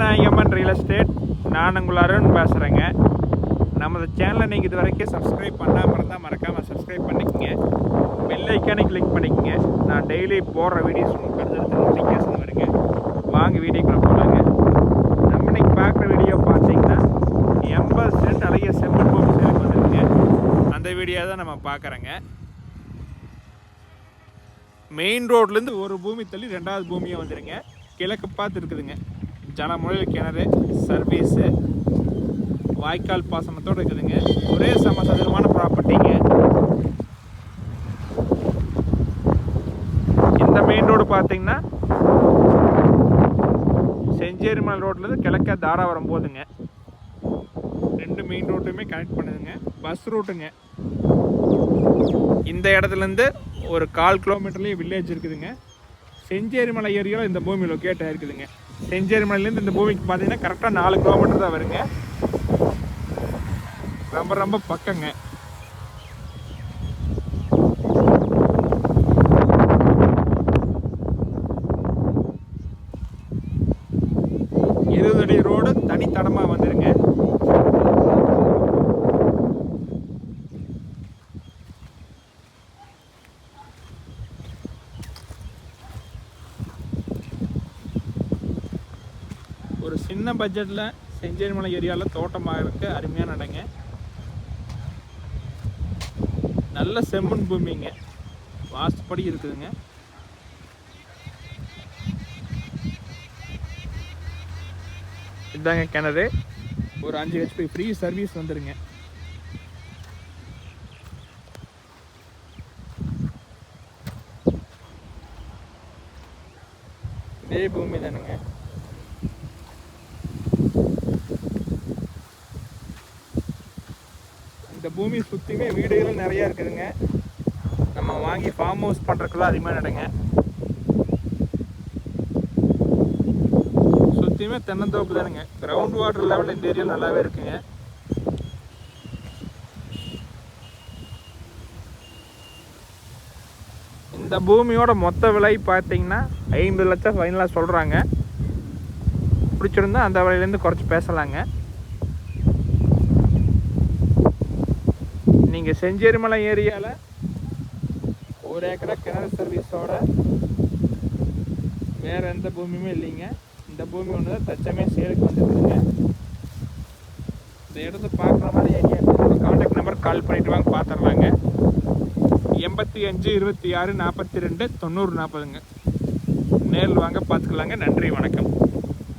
நாயகம்மன் real estate நான் உங்கள் அருண் பேசுகிறேங்க நமது சேனலை நீங்கள் இது வரைக்கும் சப்ஸ்கிரைப் பண்ணாமல் இருந்தால் மறக்காமல் சப்ஸ்கிரைப் பண்ணிக்கோங்க. பெல் ஐக்கானே கிளிக் பண்ணிக்கோங்க. நான் டெய்லி போடுற வீடியோஸ் உங்களுக்கு அடுத்தடுத்து நோட்டிஃபிகேஷன் வருங்க. வாங்க வீடியோக்குள்ள போகலாங்க நம்ம இன்னைக்கு பார்க்குற வீடியோ பார்த்தீங்கன்னா எண்பது சென்ட் அழகிய செம்மண் பூமி சேலுக்கு வந்துருங்க அந்த வீடியோ தான் நம்ம பார்க்குறோங்க. மெயின் ரோட்லேருந்து ஒரு பூமி தள்ளி ரெண்டாவது பூமியாக வந்துடுங்க கிழக்கு பார்த்து இருக்குதுங்க. ஜனமுறையில் கிணறு சர்வீஸு வாய்க்கால் பாசனத்தோடு இருக்குதுங்க. ஒரே சமசதுரமான ப்ராப்பர்ட்டிங்க இந்த மெயின் ரோடு பார்த்தீங்கன்னா செஞ்சேரிமலை ரோட்லேருந்து கிழக்க தாராவரம் போதுங்க ரெண்டு மெயின் ரோட்டுமே கனெக்ட் பண்ணுதுங்க. பஸ் ரூட்டுங்க இந்த இடத்துலேருந்து ஒரு கால் கிலோமீட்டர்லேயும் வில்லேஜ் இருக்குதுங்க. செஞ்சேரிமலை ஏரியாவில் இந்த பூமி லொக்கேட் ஆகிருக்குதுங்க செஞ்சேரிமலையிலேருந்து இந்த பூமிக்கு பார்த்தீங்கன்னா கரெக்டாக நாலு கிலோமீட்டர் தான் வருங்க. ரொம்ப ரொம்ப பக்கங்க. இருபது அடி ரோடு தனித்தடமாக வந்துருங்க ஒரு சின்ன பட்ஜெட்டில் செஞ்சேரிமலை ஏரியாவில் தோட்டமாக இருக்க அருமையான இடங்க நல்ல செம்மண் பூமிங்க. வாஸ்துப்படி இருக்குதுங்க. இதாங்க கிணறு. ஒரு அஞ்சு ஹெச்பி ஃப்ரீ சர்வீஸ் வந்துடுங்க இதே பூமி தானுங்க. இந்த பூமி சுற்றியுமே வீடுகளும் நிறையா இருக்குதுங்க. நம்ம வாங்கி ஃபார்ம் ஹவுஸ் பண்ணுறதுக்குலாம் அதிகமாக நடங்க சுற்றியுமே தென்னந்தோப்பு தானுங்க. கிரவுண்ட் வாட்டர் லெவல் இந்த ஏரியா நல்லாவே இருக்குங்க. இந்த பூமியோட மொத்த விலை பார்த்தீங்கன்னா ஐம்பது லட்சம் ஃபைனலாக சொல்கிறாங்க பிடிச்சிருந்தா அந்த விலையிலேருந்து குறைச்சி பேசலாங்க. நீங்கள் செஞ்சேரிமலை ஏரியாவில் ஒரு ஏக்கரா கிணறு சர்வீஸோட வேறு எந்த பூமியுமே இல்லைங்க. இந்த பூமி ஒன்று தான் தச்சமே சேலுக்கு வந்துருக்குங்க இந்த இடத்த பார்க்குற மாதிரி ஏரியா காண்டாக்ட் நம்பர் கால் பண்ணிட்டு வாங்க பார்த்துடலாங்க எண்பத்தி அஞ்சு இருபத்தி ஆறு நாற்பத்தி ரெண்டு தொண்ணூறு நாற்பதுங்க நேரில் வாங்க பார்த்துக்கலாங்க நன்றி வணக்கம்.